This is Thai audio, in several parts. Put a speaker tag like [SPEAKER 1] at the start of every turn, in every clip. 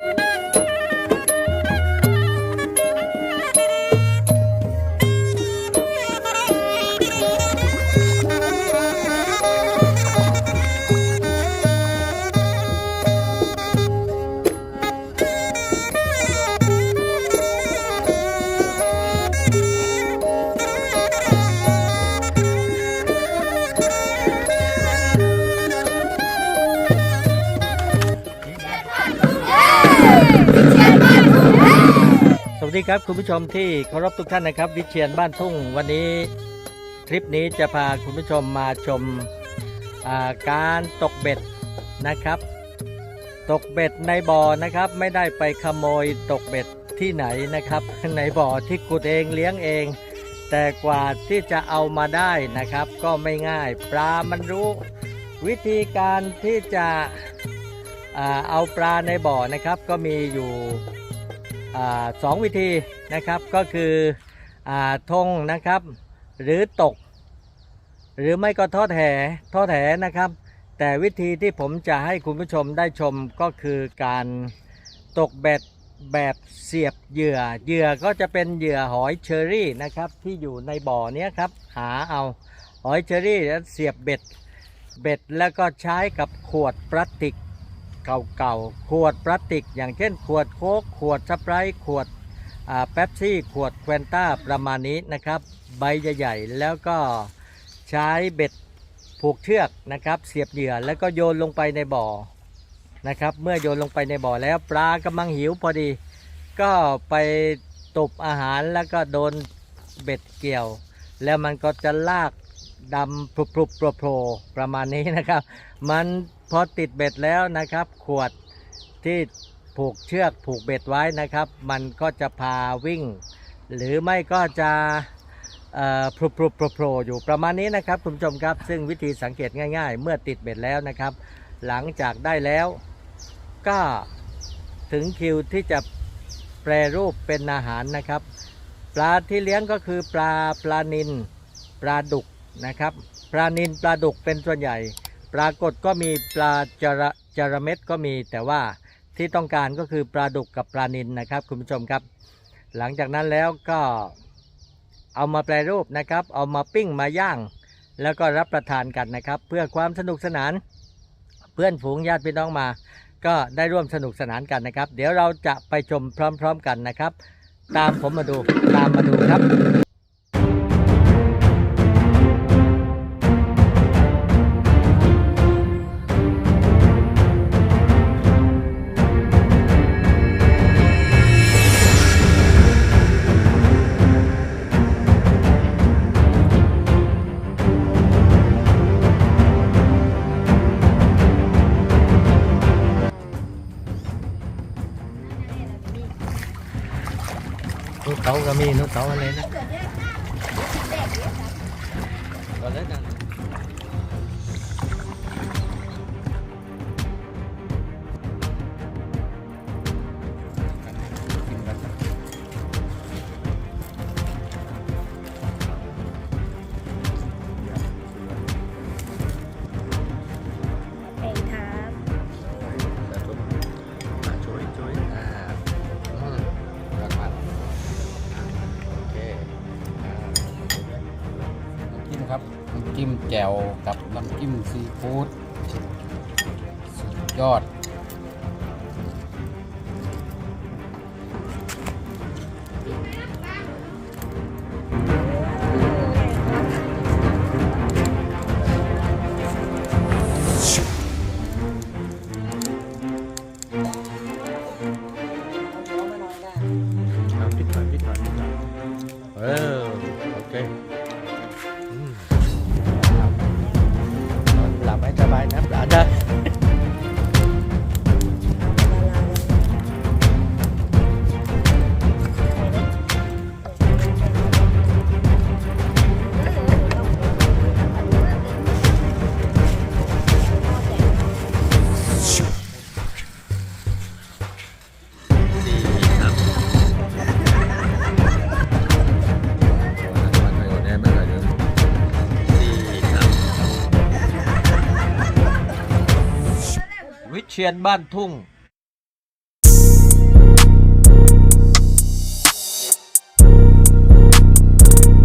[SPEAKER 1] ส วัสดีครับคุณผู้ชมที่เคารพทุกท่านนะครับ วิเชียนบ้านทุ่งวันนี้ทริปนี้จะพาคุณผู้ชมมาชมาการตกเบ็ดนะครับ ตกเบ็ดในบ่อนะครับ ไม่ได้ไปขโมยตกเบ็ดที่ไหนนะครับ ในบ่อที่ขุดเองเลี้ยงเอง แต่กว่าที่จะเอามาได้นะครับ ก็ไม่ง่าย ปลามันรู้วิธีการที่จะอเอาปลาในบ่อนะครับ ก็มีอยู่ สองวิธีนะครับก็คืออทงนะครับ หรือตก หรือไม่ก็ทอดแหทอดแหนะครับ แต่วิธีที่ผมจะให้คุณผู้ชมได้ชมก็คือการตกเบ็ดแบบเสียบเหยื่อ เหยื่อก็จะเป็นเหยื่อหอยเชอรี่นะครับ ที่อยู่ในบ่อเนี้ยครับหาเอาหอยเชอรี่แล้วเสียบเบ็ดเบ็ดแล้วก็ใช้กับขวดพลาสติก เก่าๆ ขวดพลาสติก อย่างเช่น ขวดโค้กขวดสไปรท์ขวดแป๊บซี่ ขวดแควนต้าประมาณนี้นะครับ ใบใหญ่ๆ แล้วก็ใช้เบ็ดผูกเชือกนะครับ เสียบเหยื่อแล้วก็โยนลงไปในบ่อนะครับ เมื่อโยนลงไปในบ่อแล้วปลากำลังหิวพอดี ก็ไปตบอาหารแล้วก็โดนเบ็ดเกี่ยว แล้วมันก็จะลากดำพรุบพรุบโผล่โผล่ประมาณนี้นะครับ มัน พอติดเบ็ดแล้วนะครับ ขวดที่ผูกเชือกผูกเบ็ดไว้นะครับ มันก็จะพาวิ่ง หรือไม่ก็จะพรุพรุบโผล่โผล่อยู่ประมาณนี้นะครับคุณผู้ชมครับ ซึ่งวิธีสังเกตง่าย ๆ เมื่อติดเบ็ดแล้วนะครับ หลังจากได้แล้วก็ถึงคิวที่จะแปรรูปเป็นอาหารนะครับ ปลาที่เลี้ยงก็คือปลาปลานินปลาดุกนะครับ ปลานินปลาดุกเป็นส่วนใหญ่ ปรากฏก็มีปลาจระจระเม็ดก็มีแต่ว่าที่ต้องการก็คือปลาดุกกับปลานินนะครับ คุณผู้ชมครับ หลังจากนั้นแล้วก็เอามาแปรรูปนะครับ เอามาปิ้งมาย่าง แล้วก็รับประทานกันนะครับ เพื่อความสนุกสนาน เพื่อนฝูงญาติพี่น้องมา ก็ได้ร่วมสนุกสนานกันนะครับ เดี๋ยวเราจะไปชมพร้อม ๆ กันนะครับ ตามผมมาดูตามมาดูครับ เขาก็มีนกเขาอะไรนะก็แล้วกัน
[SPEAKER 2] จิ้มแจ่วกับน้ำจิ้มซีฟู้ดสุดยอด
[SPEAKER 1] เอาพริกหน่อยพริกหน่อยพริกหน่อยเออโอเค หลั ชียนบ้านทุ่ง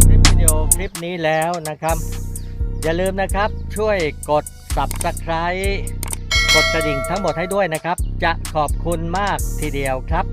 [SPEAKER 1] คลิปวิดีโอคลิปนี้แล้วนะครับ อย่าลืมนะครับช่วยกด subscribe กดกระดิ่งทั้งหมดให้ด้วยนะครับ จะขอบคุณมากทีเดียวครับ